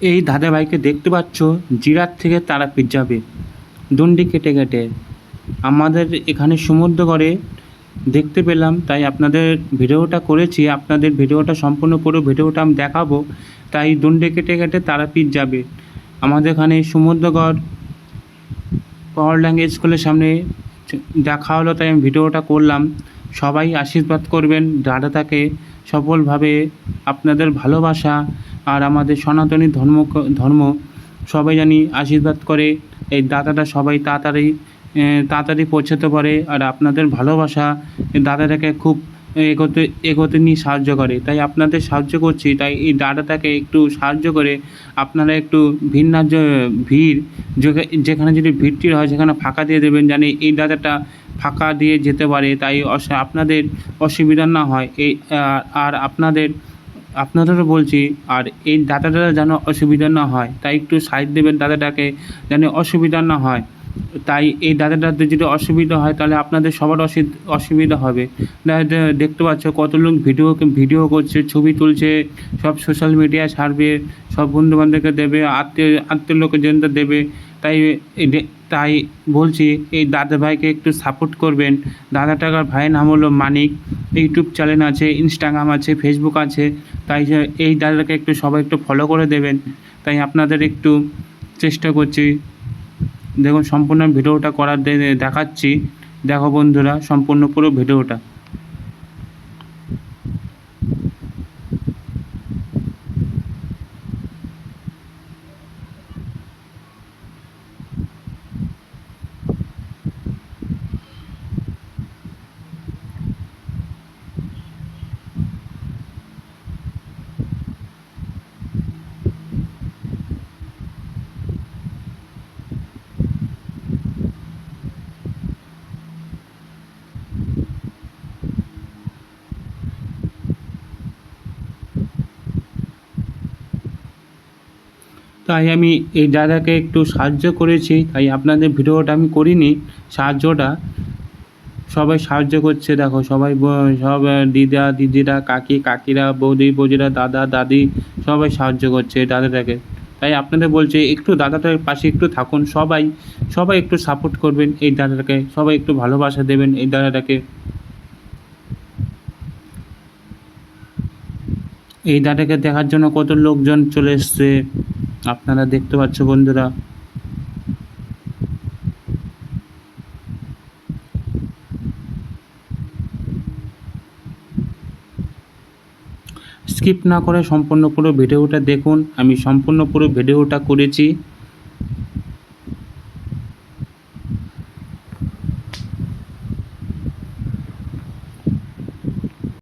এই দাদাভাইকে দেখতে পাচ্ছ জিরাত থেকে তারাপীঠ যাবে। দণ্ডি কেটে কেটে। আমাদের এখানে সমুদ্রগড়ে দেখতে পেলাম, তাই আপনাদের ভিডিওটা করেছি, আপনাদের ভিডিওটা সম্পূর্ণ পুরো ভিডিওটা আমি দেখাবো, তাই দণ্ডি কেটে কেটে তারাপীঠ যাবে। আমাদের এখানে সমুদ্রগড় পাওয়ার ল্যাঙ্গুয়েজ স্কুলের সামনে দেখা হলো, তাই আমি ভিডিওটা করলাম। সবাই আশীর্বাদ করবেন দাদাটাকে সফলভাবে আপনাদের ভালোবাসা আর আমাদের সনাতনী ধর্ম ধর্ম সবাই জানি আশীর্বাদ করে। এই দাদাটা সবাই তাড়াতাড়ি তাড়াতাড়ি পৌঁছাতে পারে আর আপনাদের ভালোবাসা দাদাটাকে খুব এগোতে এগোতে নিয়ে সাহায্য করে। তাই আপনাদের সাহায্য করছি। তাই এই দাদাটাকে একটু সাহায্য করে আপনারা একটু ভিড় না ভিড় যেখা- যেখানে যদি ভিড়টি হয় সেখানে ফাঁকা দিয়ে দেবেন জানি এই দাদাটা ফাঁকা দিয়ে যেতে পারে। তাই আপনাদের অসুবিধা না হয়। এই আর আপনাদের আপনাদেরও বলছি, আর এই দাদাটা যেন অসুবিধা না হয়, তাই একটু সাইড দেবেন দাদাটাকে যেন অসুবিধা না হয়। তাই এই দাদাটাতে যদি অসুবিধা হয়, তাহলে আপনাদের সবার অসি- অসুবিধা হবে। দেখতে পাচ্ছ কত লোক ভিডিও ভিডিও করছে, ছবি তুলছে, সব সোশ্যাল মিডিয়ায় ছাড়বে, সব বন্ধুবান্ধবকে দেবে, আত্মীয় আত্মীয় লোকজন দেবে। তাই তাই বলছি, এই দাদা ভাইকে একটু সাপোর্ট করবেন। দাদা টাকার ভাইয়ের নাম হলো মানিক। ইউটিউব চ্যানেল আছে ইনস্টাগ্রাম আছে ফেসবুক আছে। তাই এই দাদাকে একটু সবাই একটু ফলো করে দেবেন। তাই আপনাদের একটু চেষ্টা করছি। দেখুন, সম্পূর্ণ ভিডিওটা করার দেখাচ্ছি। দেখো বন্ধুরা, সম্পূর্ণ পুরো ভিডিওটা। তাই আমি এই দাদাকে একটু সাহায্য করেছি, তাই আপনাদের ভিডিওটা আমি করিনি। সাহায্যটা সবাই সাহায্য করছে, দেখো সবাই সব দিদা, দিদিরা, কাকি, কাকিরা, বৌদি বৌদিরা দাদা, দাদি সবাই সাহায্য করছে এই দাদাটাকে। তাই আপনাদের বলছে, একটু দাদাটার পাশে একটু থাকুন, সবাই সবাই একটু সাপোর্ট করবেন এই দাদাটাকে, সবাই একটু ভালোবাসা দেবেন এই দাদাটাকে। এই দাদাকে দেখার জন্য কত লোকজন চলে এসছে। আপনারা দেখতে পাচ্ছ বন্ধুরা। স্কিপ না করে সম্পূর্ণ পুরো ভিডিওটা দেখুন। আমি সম্পূর্ণ পুরো ভিডিওটা করেছি।